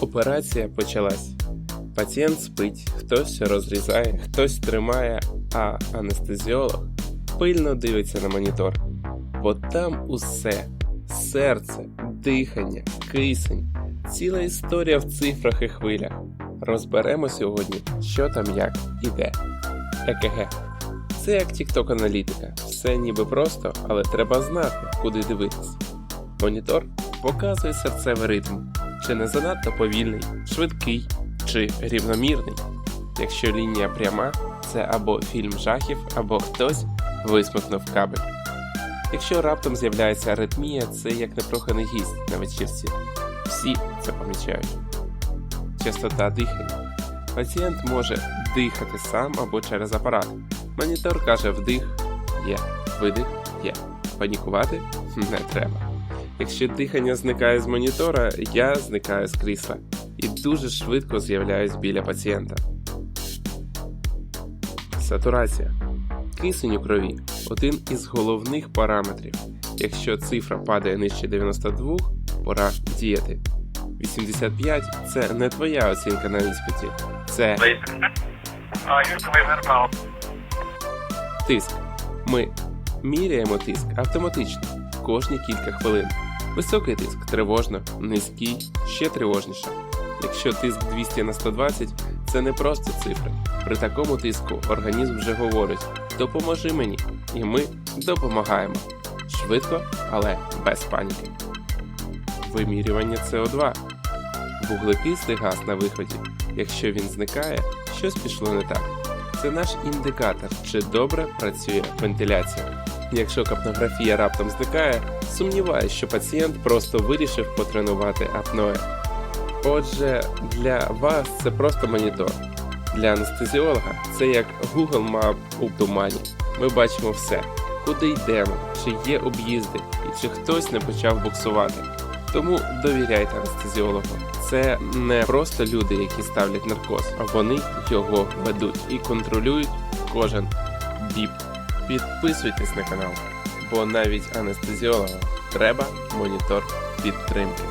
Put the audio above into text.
Операція почалась. Пацієнт спить, хтось розрізає, хтось тримає, а анестезіолог пильно дивиться на монітор. Бо там усе серце, дихання, кисень, ціла історія в цифрах і хвилях. Розберемо сьогодні, що там як і де. ЕКГ. Це як TikTok аналітика. Все ніби просто, але треба знати, куди дивитись. Монітор показує серцевий ритм, чи не занадто повільний, швидкий чи рівномірний. Якщо лінія пряма, це або фільм жахів, або хтось висмикнув кабель. Якщо раптом з'являється аритмія, це як непроханий гість на вечірці. Всі це помічають. Частота дихання. Пацієнт може дихати сам або через апарат. Монітор каже вдих є, видих є. Панікувати не треба. Якщо дихання зникає з монітора, я зникаю з крісла і дуже швидко з'являюсь біля пацієнта. Сатурація. Кисень у крові один із головних параметрів. Якщо цифра падає нижче 92, пора діяти. 85 це не твоя оцінка на іспиті, це тиск. Ми міряємо тиск автоматично кожні кілька хвилин. Високий тиск тривожно, низький ще тривожніше. Якщо тиск 200 на 120, це не просто цифри. При такому тиску організм вже говорить: допоможи мені, і ми допомагаємо. Швидко, але без паніки. Вимірювання СО2. Вуглекислий газ на виході. Якщо він зникає, щось пішло не так. Це наш індикатор, чи добре працює вентиляція. Якщо капнографія раптом зникає, сумніваюсь, що пацієнт просто вирішив потренувати апноe. Отже, для вас це просто монітор. Для анестезіолога це як Google Map у тумані. Ми бачимо все, куди йдемо, чи є об'їзди і чи хтось не почав буксувати. Тому довіряйте анестезіологу. Це не просто люди, які ставлять наркоз, а вони його ведуть і контролюють кожен біп. Підписуйтесь на канал, бо навіть анестезіологам треба монітор підтримки.